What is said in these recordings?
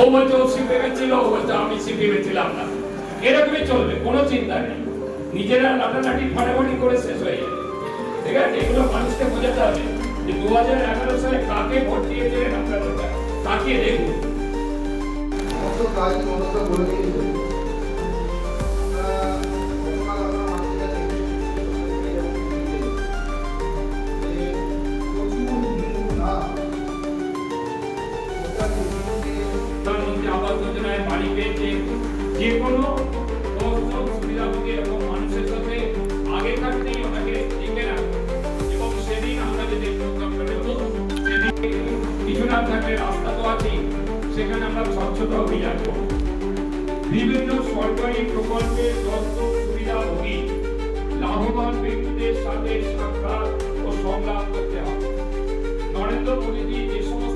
ও বলছে ও সিপিএমে চিন্তা নেই। নিজেরা লাটালাটি ফাটাফাটি করে শেষ হয়ে ঠিক আছে? এগুলো মানুষকে বোঝাতে হবে যে দু এগারো সালে কাকে ভোট দিয়েছিলেন আপনারা? কিছু থাকলে রাস্তা তো আছেই, সেখানে আমরা স্বচ্ছতা অভিযান করব বিভিন্ন সরকারি প্রকল্পের দপ্তর সুবিধাভোগী লাভবান ব্যক্তিদের সাথে সাক্ষাৎ ও সংলাপ করতে হবে। নরেন্দ্র মোদীজি যে সমস্ত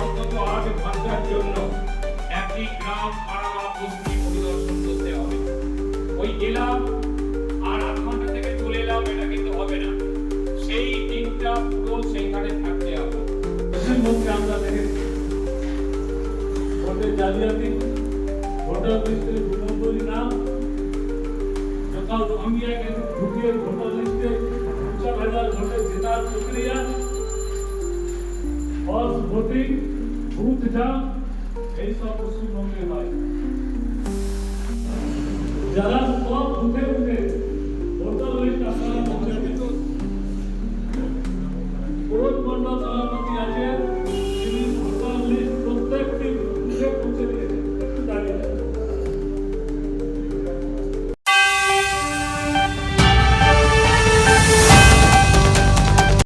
অন্তত আট ঘণ্টার জন্য একটি গ্রাম পাড়া বস্তি পরিদর্শন করতে হবে। ওই গেলাম, আর আধ ঘণ্টা থেকে চলে এলাম, এটা কিন্তু হবে না। সেই দিনটা পুরো সেইখানে থাকতে হবে। পশ্চিমবঙ্গে আমরা দেখেছি, ভোটের জালিয়াতি, ভোটার লিস্টে দু নাম ভাঙিয়ে গেছে ঢুকিয়ে ভোটার লিস্টে পঞ্চাশ জেতার প্রক্রিয়া ভোটিং বুথ যা এইসব পশ্চিমবঙ্গে হয় যারা সব বুথে বুথে ভোটার লিস্ট আপনারা